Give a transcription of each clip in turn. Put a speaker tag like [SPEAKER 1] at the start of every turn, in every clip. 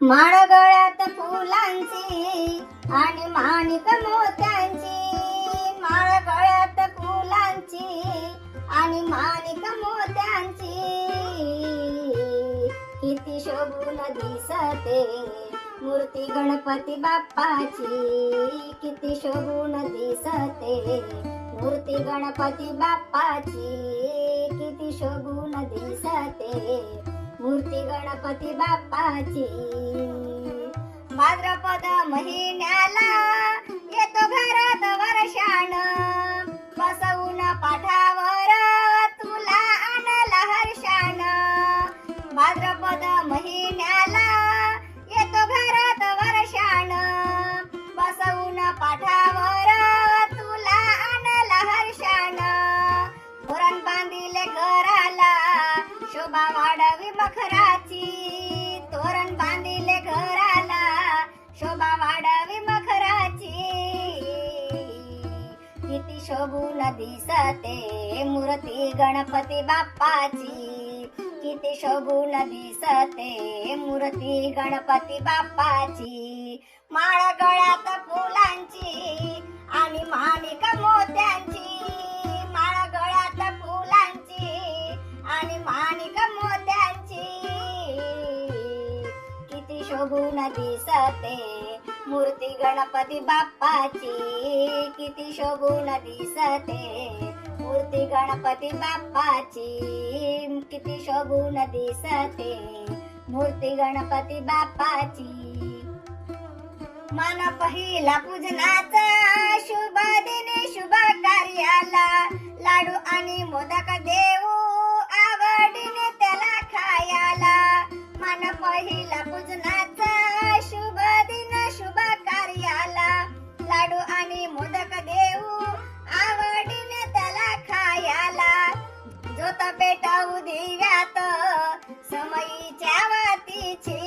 [SPEAKER 1] माळ गळ्यात फुलांची आणि माणिक मोत्यांची. माळ गळ्यात फुलांची आणि माणिक मोत्यांची. किती शोभून दिसते मूर्ती गणपती बाप्पाची. किती शोभून दिसते मूर्ती गणपती बाप्पाची. किती शोभून दिसते मूर्ती गणपती बाप्पाची. भाद्रपद महिन्याला मखराची तोरण बांधिले घराला. शोभा वाढवी मखराची. किती शोभून दिसते मूर्ती गणपती बाप्पाची. किती शोभून दिसते मूर्ती गणपती बाप्पाची. शोभून दिसते. मूर्ती गणपती बाप्पाची किती शोभून दिसते. मूर्ती गणपती बाप्पाची किती शोभून दिसते. मूर्ती गणपती बाप्पाची. मन पहिला पूजनाचा शुभ दिने शुभ कार्याला. लाडू आणि मोदक देऊ दिव्यात समयीच्या वातीची.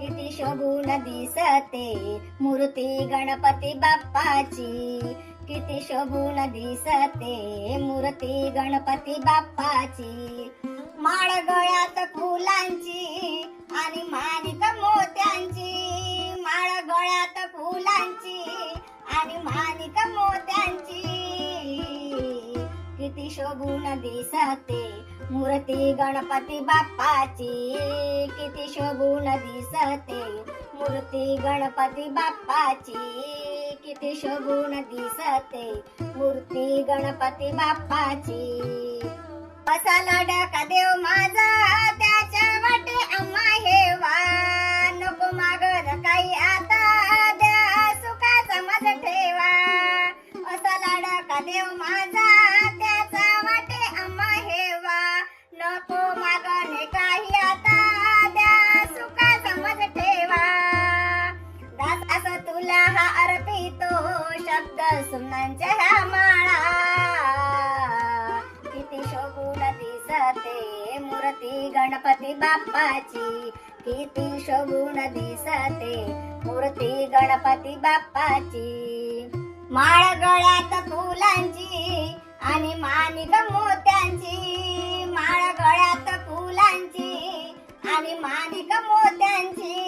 [SPEAKER 1] किती शोभून दिसते मूर्ती गणपती बाप्पाची. किती शोभून दिसते मूर्ती गणपती बाप्पाची. माळ गळ्यात फुलांची आणि मानिक मोत्यांची. माळ गळ्यात फुलांची आणि मानिक मोत्यांची शोभून दिसते मूर्ती गणपती बाप्पाची. किती शोभून दिसते मूर्ती गणपती बाप्पाची. किती शोभून दिसते मूर्ती गणपती बाप्पाची. असा लाडका देव माझा. नको मागणे काही आता द्या सुखाचा माझ ठेवा. दास असं तुला हा अर्पितो शब्द सुमनांच्या ह्या माळा. किती शोभून दिसते मूर्ती गणपती बाप्पाची. किती शोभून दिसते मूर्ती गणपती बाप्पाची. माळ गळ्यात फुलांची आणि मानिक मोत्यांची माळ गळ्यात फुलांची आणि मानिक मोत्यांची.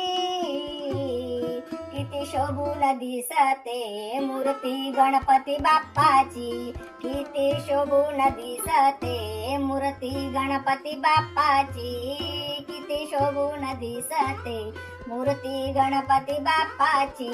[SPEAKER 1] किती शोभून दिसते मूर्ती गणपती बाप्पाची. किती शोभून दिसते मूर्ती गणपती बाप्पाची. किती शोभून दिसते मूर्ती गणपती बाप्पाची.